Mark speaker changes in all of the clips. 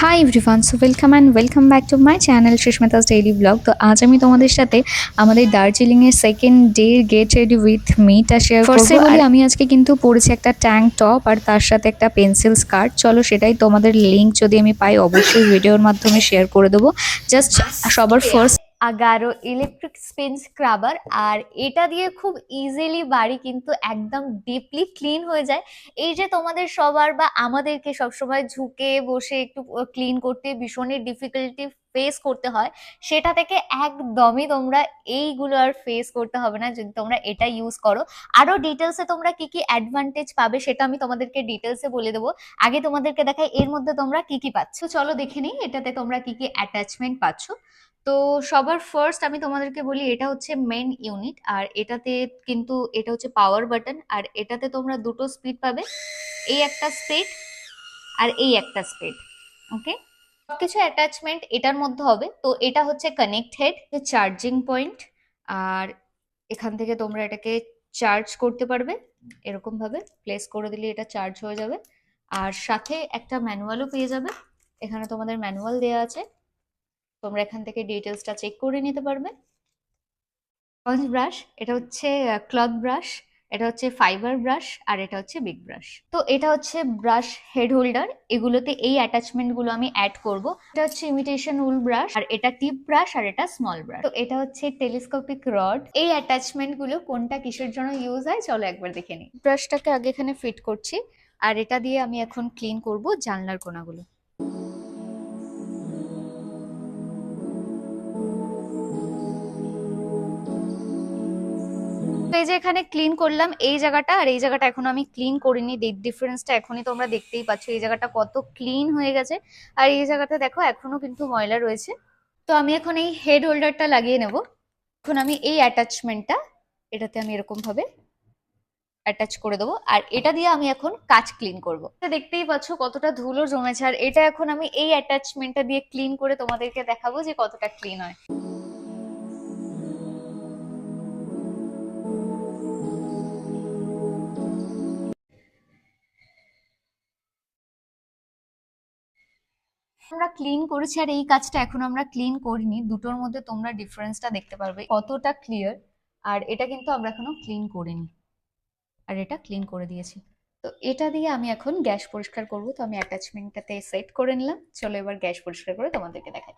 Speaker 1: Hi everyone so welcome and welcome back to my channel Susmita's daily blog তো আজ আমি তোমাদের সাথে আমাদের দার্জিলিংয়ের second day get ready with মিটা share করছি বলি আমি আজকে কিন্তু পড়েছি একটা ট্যাঙ্ক টপ আর তার সাথে একটা পেন্সিল স্কার্ট চলো সেটাই তোমাদের লিঙ্ক যদি আমি পাই অবশ্যই ভিডিওর মাধ্যমে শেয়ার করে দেবো। জাস্ট সবার first
Speaker 2: Agaro electric spin scrubber আর এটা দিয়ে খুব ইজিলি বাড়ি কিন্তু একদম ডিপলি ক্লিন হয়ে যায়। এই যে তোমাদের সবার বা আমাদেরকে সবসময় ঝুঁকে বসে একটু ক্লিন করতে ভীষণই ডিফিকাল্টি ফেস করতে হয়, সেটা থেকে একদমই তোমরা এইগুলো আর ফেস করতে হবে না, যদি তোমরা এটা ইউজ করো। আরও ডিটেলসে তোমরা কি কি অ্যাডভান্টেজ পাবে সেটা আমি তোমাদেরকে ডিটেলসে বলে দেবো। আগে তোমাদেরকে দেখাই, এর মধ্যে তোমরা কি কি পাচ্ছ? চলো দেখে নিই, এটাতে তোমরা কি কি অ্যাটাচমেন্ট পাচ্ছ। তো সবার ফার্স্ট আমি তোমাদেরকে বলি, এটা হচ্ছে মেন ইউনিট আর এটাতে কিন্তু এটা হচ্ছে পাওয়ার বাটন আর এটাতে তোমরা দুটো স্পিড পাবে, এই একটা স্পিড আর এই একটা স্পিড ওকে সবকিছু অ্যাটাচমেন্ট এটার মধ্যে হবে, তো এটা হচ্ছে কানেক্ট হেড চার্জিং পয়েন্ট আর এখান থেকে তোমরা এটাকে চার্জ করতে পারবে এরকম ভাবে প্লেস করে দিলে এটা চার্জ হয়ে যাবে। আর সাথে একটা ম্যানুয়ালও পেয়ে যাবে, এখানে তোমাদের ম্যানুয়াল দেওয়া আছে। তোমরা এখান থেকে ডিটেলসটা চেক করে নিতে পারবে। স্পঞ্জ ব্রাশ এটা হচ্ছে ক্লথ ব্রাশ এটা হচ্ছে ফাইবার ব্রাশ আর এটা হচ্ছে বিগ ব্রাশ তো এটা হচ্ছে ব্রাশ হেড হোল্ডার এগুলোতে এই অ্যাটাচমেন্টগুলো আমি অ্যাড করব। এটা হচ্ছে ইমিটেশন উল ব্রাশ আর এটা টিপ ব্রাশ আর এটা স্মল ব্রাশ তো এটা হচ্ছে টেলিস্কোপিক রড এই অ্যাটাচমেন্টগুলো কোনটা কিসের জন্য ইউজ হয়, চলো একবার দেখে নিই। ব্রাশটাকে আগে এখানে ফিট করছি, আর এটা দিয়ে আমি এখন ক্লিন করব জানলার কোনাগুলো। এই যে এখানে ক্লিন করলাম, এই জায়গাটা আর এই জায়গাটা এখনও আমি ক্লিন করিনি। ডিফারেন্সটা এখনই তোমরা দেখতেই পাচ্ছ। এই জায়গাটা কত ক্লিন হয়ে গেছে। আর এই জায়গাটা দেখো, এখনও কিন্তু ময়লা রয়েছে। তো আমি এখন এই হেড হোল্ডারটা লাগিয়ে নেব। এখন আমি এই অ্যাটাচমেন্টটা এটাতে আমি এরকম ভাবে অ্যাটাচ করে দেবো। আর এটা দিয়ে আমি এখন কাজ ক্লিন করব। দেখতেই পাচ্ছ কতটা ধুলো জমেছে। আর এটা এখন আমি এই অ্যাটাচমেন্টটা দিয়ে ক্লিন করে তোমাদেরকে দেখাবো যে কতটা ক্লিন হয়। আমরা ক্লিন করেছি আর এই কাজটা এখন আমরা ক্লিন করিনি। দুটোর মধ্যে তোমরা ডিফারেন্সটা দেখতে পারবে। কতটা ক্লিয়ার আর এটা কিন্তু আমরা এখনও ক্লিন করিনি। আর এটা ক্লিন করে দিয়েছি। তো এটা দিয়ে আমি এখন গ্যাস পরিষ্কার করব। তো আমি অ্যাটাচমেন্টটাতে সেট করে নিলাম। চলো এবার গ্যাস পরিষ্কার করে তোমাদেরকে দেখাই।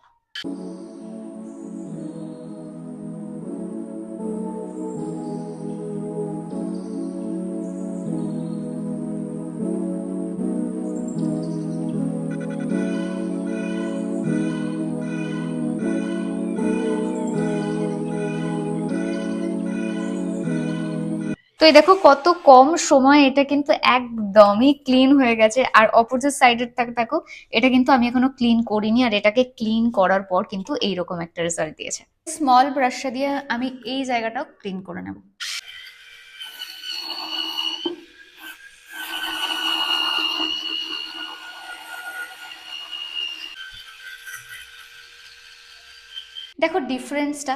Speaker 2: তো এই দেখো কত কম সময় এটা কিন্তু একদমই ক্লিন হয়ে গেছে। আর অপোজিট সাইডের দেখো এটা কিন্তু আমি এখনও ক্লিন করিনি আর এটাকে ক্লিন করার পর কিন্তু এইরকম একটা রেজাল্ট দিয়েছে। স্মল ব্রাশটা দিয়ে আমি এই জায়গাটাও ক্লিন করে নেব। দেখো ডিফারেন্সটা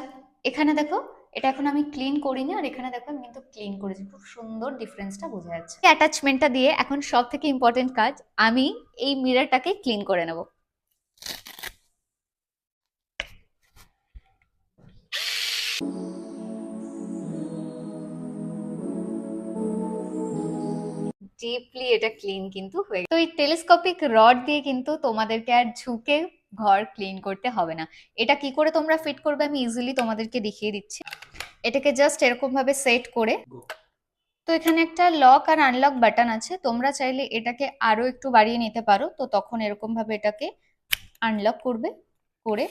Speaker 2: এখানে দেখো এটা এখন আমি ক্লিন করিনি আর এখানে দেখো আমি কিন্তু ক্লিন করেছি। খুব সুন্দর ডিফারেন্সটা বোঝা যাচ্ছে। অ্যাটাচমেন্টটা দিয়ে এখন সব থেকে ইম্পর্টেন্ট কাজ, আমি এই মিররটাকে ক্লিন করে নেব। ডিপলি এটা ক্লিন কিন্তু হয়ে তো এই টেলিস্কোপিক রড দিয়ে কিন্তু তোমাদেরকে আর ঝুঁকে ঘর ক্লিন করতে হবে না। এটা কি করে তোমরা ফিট করবে আমি ইজিলি তোমাদেরকে দেখিয়ে দিচ্ছি। এটাকে জাস্ট এরকম ভাবে সেট করে তো এখানে একটা লক আর আনলক বাটন আছে। তোমরা চাইলে এটাকে আরও একটু বাড়িয়ে নিতে পারো। তো তখন এরকম ভাবে এটাকে আনলক করবে, করে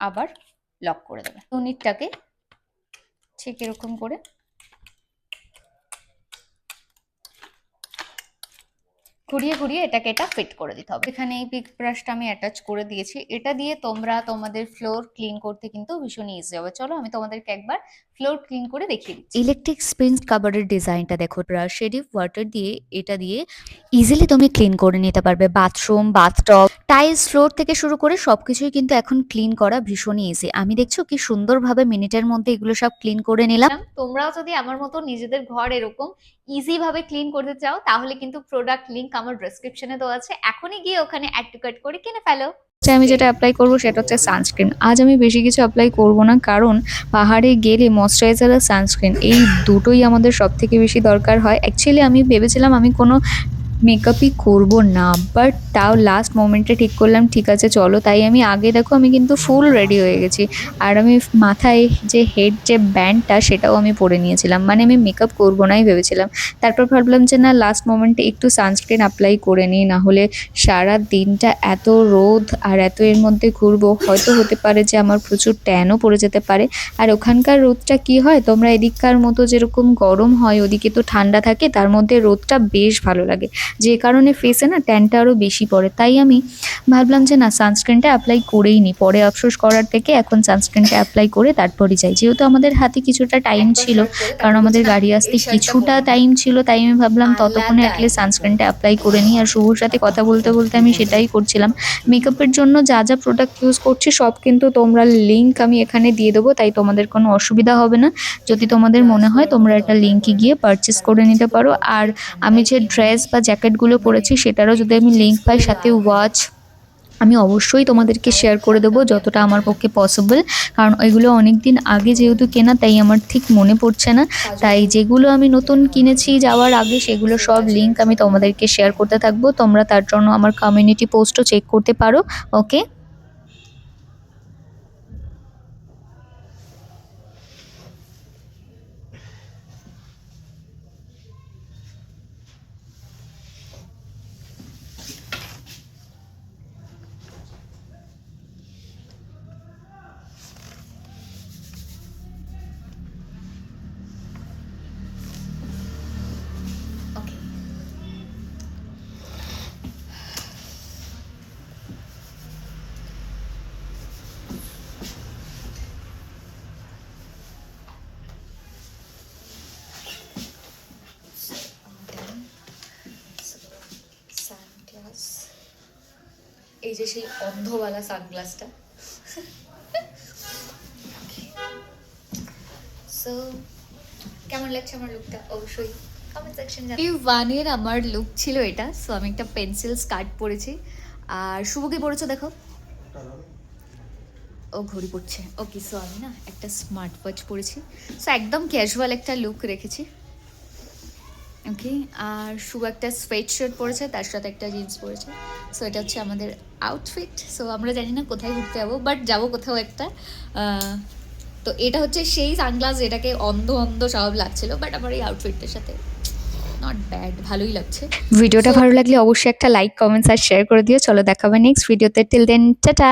Speaker 2: আবার লক করে দেবে। ইউনিটটাকে ঠিক এরকম করে ঘুরিয়ে ঘুরিয়ে এটাকে এটা ফিট করে দিতে হবে। এখানে এই পিক ব্রাশটা আমি অ্যাটাচ করে দিয়েছি। এটা দিয়ে তোমরা তোমাদের ফ্লোর ক্লিন করতে কিন্তু ভীষণ ইজি হবে। চলো আমি তোমাদেরকে একবার
Speaker 1: ফ্লোর ক্লিন করে দেখিয়ে দিচ্ছি।
Speaker 2: ইলেকট্রিক স্পিন কাভারের ডিজাইনটা দেখো ব্রাশ ব্রাশেডিভ ওয়াটার দিয়ে এটা দিয়ে ইজিলি তুমি ক্লিন করে নিতে পারবে। বাথরুম বাথটব টাইলস ফ্লোর থেকে শুরু করে সবকিছুই কিন্তু এখন ক্লিন করা ভীষণই ইজি আমি দেখছ কি সুন্দরভাবে মিনিটের মধ্যে এগুলো সব ক্লিন করে নিলাম।
Speaker 1: তোমরাও যদি আমার মতো নিজেদের ঘর এরকম ইজি ভাবে ক্লিন করতে চাও তাহলে কিন্তু প্রোডাক্ট লিংক আমার ডেসক্রিপশনে দেওয়া আছে। এখনই গিয়ে ওখানে অ্যাড টু কাট করে কিনে ফেলো।
Speaker 2: আচ্ছা, আমি যেটা অ্যাপ্লাই করব সেটা হচ্ছে সানস্ক্রিন আজ আমি বেশি কিছু অ্যাপ্লাই করব না কারণ পাহাড়ে গেলে ময়শ্চারাইজার আর সানস্ক্রিন এই দুটোই আমাদের সব থেকে বেশি দরকার হয়। অ্যাকচুয়ালি আমি ভেবেছিলাম আমি কোনো মেকআপই করব না বাট তাও লাস্ট মোমেন্টে ঠিক করলাম, ঠিক আছে, চলো। তাই আমি আগে দেখো, আমি কিন্তু ফুল রেডি হয়ে গেছি। আর আমি মাথায় যে হেড যে ব্যান্ডটা সেটাও আমি পরে নিয়েছিলাম। মানে আমি মেকআপ করব নাই ভেবেছিলাম। তারপর ভাবলাম যে না লাস্ট মোমেন্টে একটু সানস্ক্রিন অ্যাপ্লাই করে নিই, না হলে সারা দিনটা এত রোদ আর এত এর মধ্যে ঘুরবো। হয়তো হতে পারে যে আমার প্রচুর ট্যানও পড়ে যেতে পারে। আর ওখানকার রোদটা কি হয়? তোমরা এদিককার মতো যেরকম গরম হয়, ওদিকে তো ঠান্ডা থাকে, তার মধ্যে রোদটা বেশ ভালো লাগে। যে কারণে ফেসে না ট্যানটা আরও বেশি পড়ে। তাই আমি ভাবলাম যে না সানস্ক্রিনটা অ্যাপ্লাই করেই নিই পরে আফসোস করার থেকে এখন সানস্ক্রিনটা অ্যাপ্লাই করে তারপরই যাই। যেহেতু আমাদের হাতে কিছুটা টাইম ছিল কারণ আমাদের গাড়ি আসতে কিছুটা টাইম ছিল তাই আমি ভাবলাম ততক্ষণে অ্যাটলিস্ট সানস্ক্রিনটা অ্যাপ্লাই করে নিই। আর শুভর সাথে কথা বলতে বলতে আমি সেটাই করছিলাম। মেকআপের জন্য যা যা প্রোডাক্ট ইউজ করছি সব কিন্তু তোমরা লিঙ্ক আমি এখানে দিয়ে দেবো। তাই তোমাদের কোনো অসুবিধা হবে না। যদি তোমাদের মনে হয় তোমরা একটা লিঙ্কে গিয়ে পারচেস করে নিতে পারো। আর আমি যে ড্রেস বা জ্যাকেটগুলো পরেছি সেটারও যদি আমি লিঙ্ক পাই সাথে ওয়াচ আমি অবশ্যই তোমাদেরকে শেয়ার করে দেবো যতটা আমার পক্ষে পসিবল কারণ ওইগুলো অনেক দিন আগে যেহেতু কেনা, তাই আমার ঠিক মনে পড়ছে না। তাই যেগুলো আমি নতুন কিনেছি যাওয়ার আগে, সেগুলো সব লিঙ্ক আমি তোমাদেরকে শেয়ার করতে থাকব। তোমরা তার জন্য আমার কমিউনিটি পোস্টও চেক করতে পারো ওকে
Speaker 1: ওকে
Speaker 2: এই যে সেই অন্ধওয়ালা সানগ্লাসটা। সো কেমন লাগছে আমার লুকটা অবশ্যই কমেন্ট সেকশন জানাই ওয়ানের আমার লুক ছিল এটা সো আমি একটা পেন্সিল স্কার্ট পরেছি। আর শুভকে পরেছো দেখো। ও ঘড়ি পড়ছে ওকে সো আমি না একটা স্মার্ট ওয়াচ পরেছি। সো একদম ক্যাজুয়াল একটা লুক রেখেছি। ওকে আর শুভ একটা সোয়েট শার্ট পরেছে তার সাথে একটা জিন্স পরেছে। সো এটা হচ্ছে আমাদের আউটফিট সো আমরা জানি না কোথায় ঘুরতে যাব বাট যাব কোথাও একটা। তো এটা হচ্ছে সেই সানগ্লাস যেটাকে অন্ধ অন্ধ স্বভাব লাগছিল বাট আমার এই আউটফিটটার সাথে নট ব্যাড ভালোই লাগছে। ভিডিওটা ভালো লাগলে অবশ্যই একটা লাইক কমেন্টস আর শেয়ার করে দিও। চলো দেখাবে নেক্সট ভিডিওতে টিল দেন টাটা